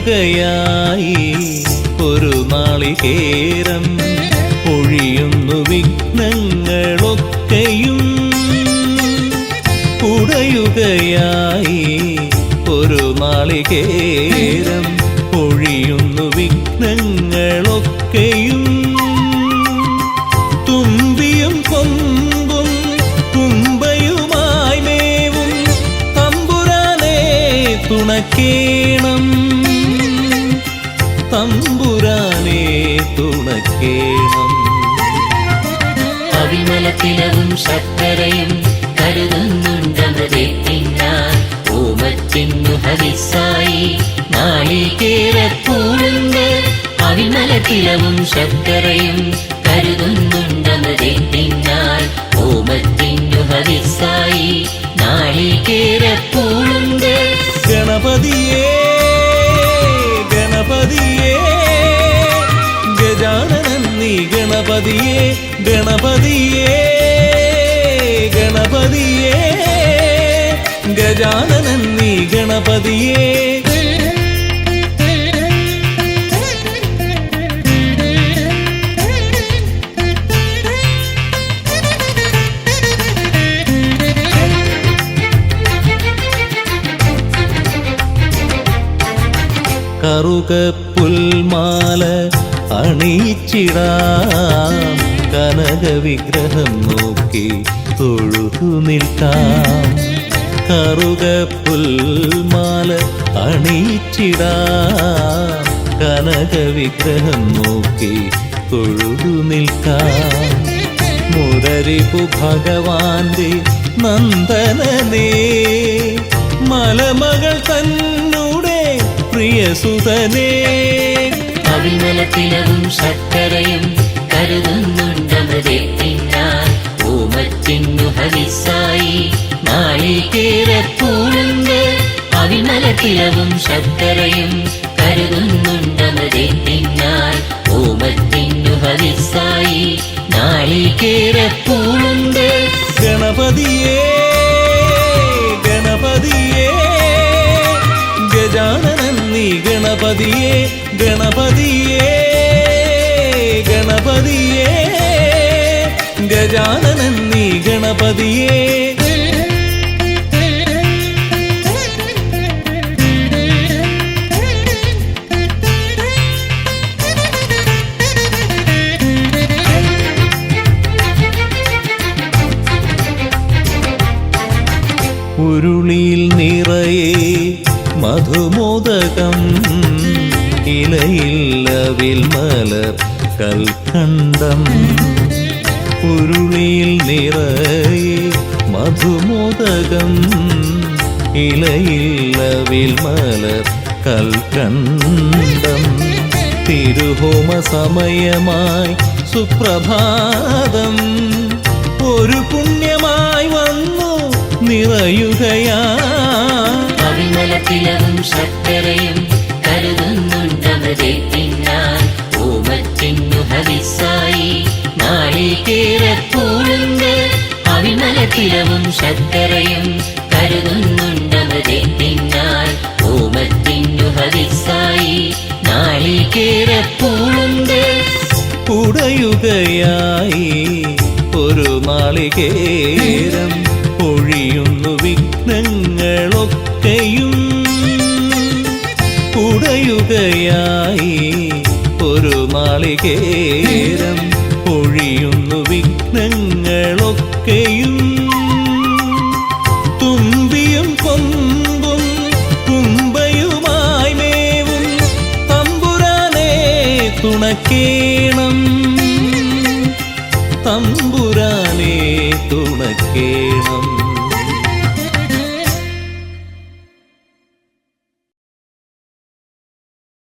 ഉടയുകയായി ഒരു നാളികേരം ഒഴിയുന്നു വിഘ്നങ്ങളൊക്കെയും. ഉടയുകയായി ഒരു നാളികേരം ഒഴിയുന്നു വിഘ്നങ്ങളൊക്കെയും. തുമ്പിയും കൊമ്പും കുമ്പയുമായി മേവും. തമ്പുരാനെ തുണക്കേണം തുണക്കേണം അവിമലത്തിലവും ശർക്കരയും കരുതുന്നുണ്ടമതേ തിന്നാൻ ഓമത്തിന്നു ഹരിസായി നാളികേരപ്പൂളുണ്ട് അവിമലത്തിലവും ശർക്കരയും കരുതുന്നുണ്ടമതേ തിന്നാൻ ഓമത്തിന്നു ഹരിസായി നാളികേരപ്പൂളുണ്ട് ഗണപതിയേ ഗണപതിയേ ഗണപതിയേ. ഗജാനനൻ നീ ഗണപതിയേ. കറുക പുൽമാല അണിയിച്ചിടാം. കനക വിഗ്രഹം നോക്കി തൊഴുതു നിൽക്കാം. കറുക പുൽമാല അണിയിച്ചിടാം. കനക വിഗ്രഹം നോക്കി തൊഴുതു നിൽക്കാം. മുരരിപ്പു ഭഗവാന്റെ നന്ദനനേ. മലമകൾ തന്നുടെ പ്രിയസുതനേ. അവിമലത്തിലവും ശർക്കരയും കരുതുന്നുണ്ടമതേ തിന്നാൻ ഓമത്തിന്നു ഹരിസായി നാളികേരപ്പൂളുണ്ട് അവിമലത്തിലവും ശർക്കരയും കരുതുന്നുണ്ടമതേ തിന്നാൻ ഓമത്തിന്നു ഹരിസായി നാളികേരപ്പൂളുണ്ട് ഗണപതിയേ ഗണപതിയേ. ഗണപതിയേ ഗണപതിയേ ഗണപതിയേ. ഗജാനനൻ നീ ഗണപതിയേ. ഉരുളിയിൽ നിറയെ മധുമോദകം. ഇലയില്ലവിൽ മലർ കൽക്കണ്ടം. ഉരുളിയിൽ നിറയെ മധുമോദകം. ഇലയില്ലവിൽ മലർ കൽക്കണ്ടം. തിരുഹോമ സമയമായി സുപ്രഭാതം. ഒരു പുണ്യമായി വന്നു നിറയുകയാ അവിമലത്തിലവും ശർക്കരയും കരുതുന്നുണ്ടവരെ തിന്നാൻ ഓമത്തിന്നു ഹരിസായി നാളികേരപ്പൂളുണ്ട് അവിമലത്തിലവും ശർക്കരയും കരുതുന്നുണ്ടവരെ തിന്നാൻ ഓമത്തിന്നു ഹരിസായി നാളികേരപ്പൂളുണ്ട് ഉടയുകയായി ഒരു നാളികേരം ഉടയുകയായി ഒരു നാളികേരം ഒഴിയുന്നു വിഘ്നങ്ങളൊക്കെയും. തുമ്പിയും തുണക്കേണം. തമ്പുരാനെ തുണക്കേണം.